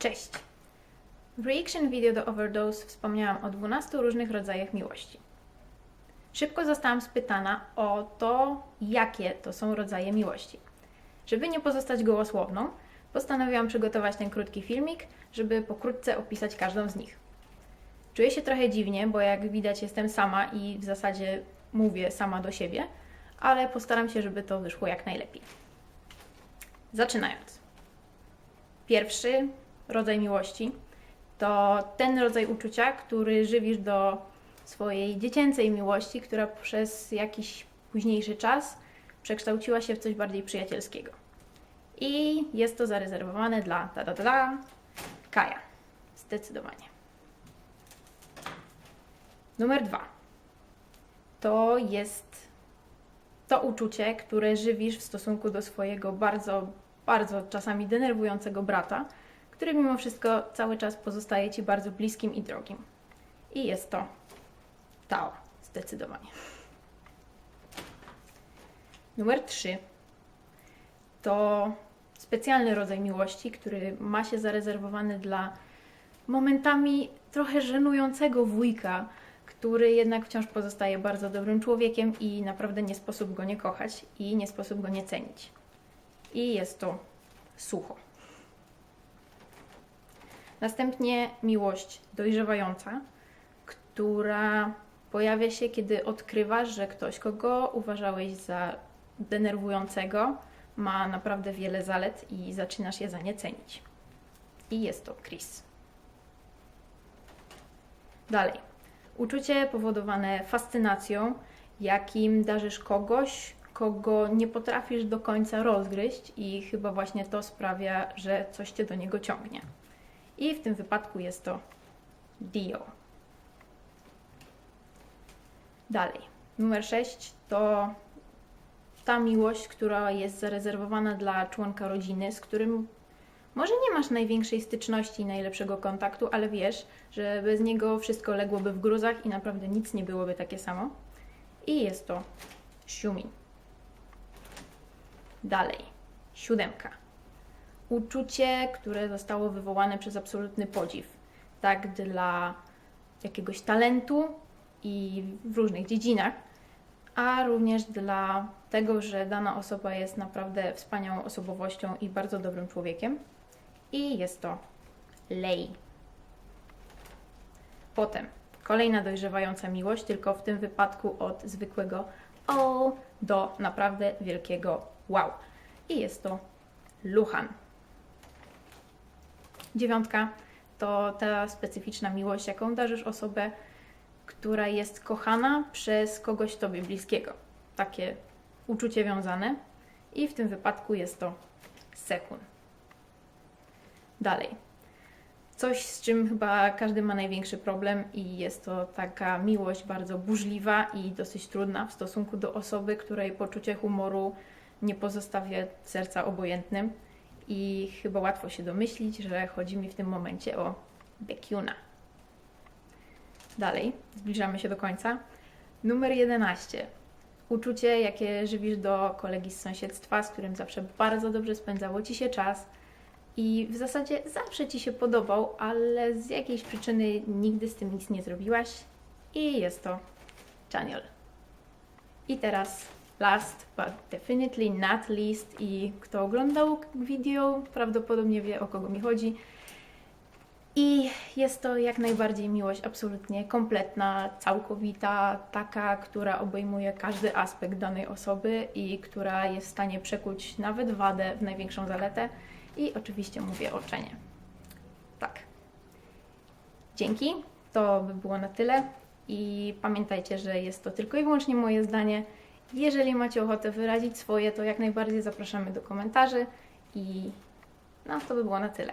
Cześć! W reaction video do Overdose wspomniałam o 12 różnych rodzajach miłości. Szybko zostałam spytana o to, jakie to są rodzaje miłości. Żeby nie pozostać gołosłowną, postanowiłam przygotować ten krótki filmik, żeby pokrótce opisać każdą z nich. Czuję się trochę dziwnie, bo jak widać jestem sama i w zasadzie mówię sama do siebie, ale postaram się, żeby to wyszło jak najlepiej. Zaczynając. Pierwszy rodzaj miłości to ten rodzaj uczucia, który żywisz do swojej dziecięcej miłości, która przez jakiś późniejszy czas przekształciła się w coś bardziej przyjacielskiego. I jest to zarezerwowane dla ta da, da, da, Kaja. Zdecydowanie. Numer dwa. To jest to uczucie, które żywisz w stosunku do swojego bardzo, bardzo czasami denerwującego brata, który mimo wszystko cały czas pozostaje Ci bardzo bliskim i drogim. I jest to Tao, zdecydowanie. Numer 3 to specjalny rodzaj miłości, który ma się zarezerwowany dla momentami trochę żenującego wujka, który jednak wciąż pozostaje bardzo dobrym człowiekiem i naprawdę nie sposób go nie kochać i nie sposób go nie cenić. I jest to sucho. Następnie miłość dojrzewająca, która pojawia się, kiedy odkrywasz, że ktoś, kogo uważałeś za denerwującego, ma naprawdę wiele zalet i zaczynasz je za nie cenić. I jest to Chris. Dalej. Uczucie powodowane fascynacją, jakim darzysz kogoś, kogo nie potrafisz do końca rozgryźć, i chyba właśnie to sprawia, że coś cię do niego ciągnie. I w tym wypadku jest to Dio. Dalej. Numer 6 to ta miłość, która jest zarezerwowana dla członka rodziny, z którym może nie masz największej styczności i najlepszego kontaktu, ale wiesz, że bez niego wszystko ległoby w gruzach i naprawdę nic nie byłoby takie samo. I jest to Xiumin. Dalej. Siódemka. Uczucie, które zostało wywołane przez absolutny podziw. Tak dla jakiegoś talentu i w różnych dziedzinach, a również dla tego, że dana osoba jest naprawdę wspaniałą osobowością i bardzo dobrym człowiekiem. I jest to Lei. Potem kolejna dojrzewająca miłość, tylko w tym wypadku od zwykłego o do naprawdę wielkiego wow. I jest to Luhan. Dziewiątka to ta specyficzna miłość, jaką darzysz osobę, która jest kochana przez kogoś tobie bliskiego. Takie uczucie wiązane. I w tym wypadku jest to Sekun. Dalej. Coś, z czym chyba każdy ma największy problem, i jest to taka miłość bardzo burzliwa i dosyć trudna w stosunku do osoby, której poczucie humoru nie pozostawia serca obojętnym. I chyba łatwo się domyślić, że chodzi mi w tym momencie o Bekiuna. Dalej, zbliżamy się do końca. Numer 11. Uczucie, jakie żywisz do kolegi z sąsiedztwa, z którym zawsze bardzo dobrze spędzało ci się czas i w zasadzie zawsze ci się podobał, ale z jakiejś przyczyny nigdy z tym nic nie zrobiłaś. I jest to Chaniel. I teraz last but definitely not least i kto oglądał video prawdopodobnie wie o kogo mi chodzi. I jest to jak najbardziej miłość absolutnie kompletna, całkowita, taka, która obejmuje każdy aspekt danej osoby i która jest w stanie przekuć nawet wadę w największą zaletę. I oczywiście mówię o Czenie. Tak. Dzięki. To by było na tyle. I pamiętajcie, że jest to tylko i wyłącznie moje zdanie. Jeżeli macie ochotę wyrazić swoje, to jak najbardziej zapraszamy do komentarzy. I no, to by było na tyle.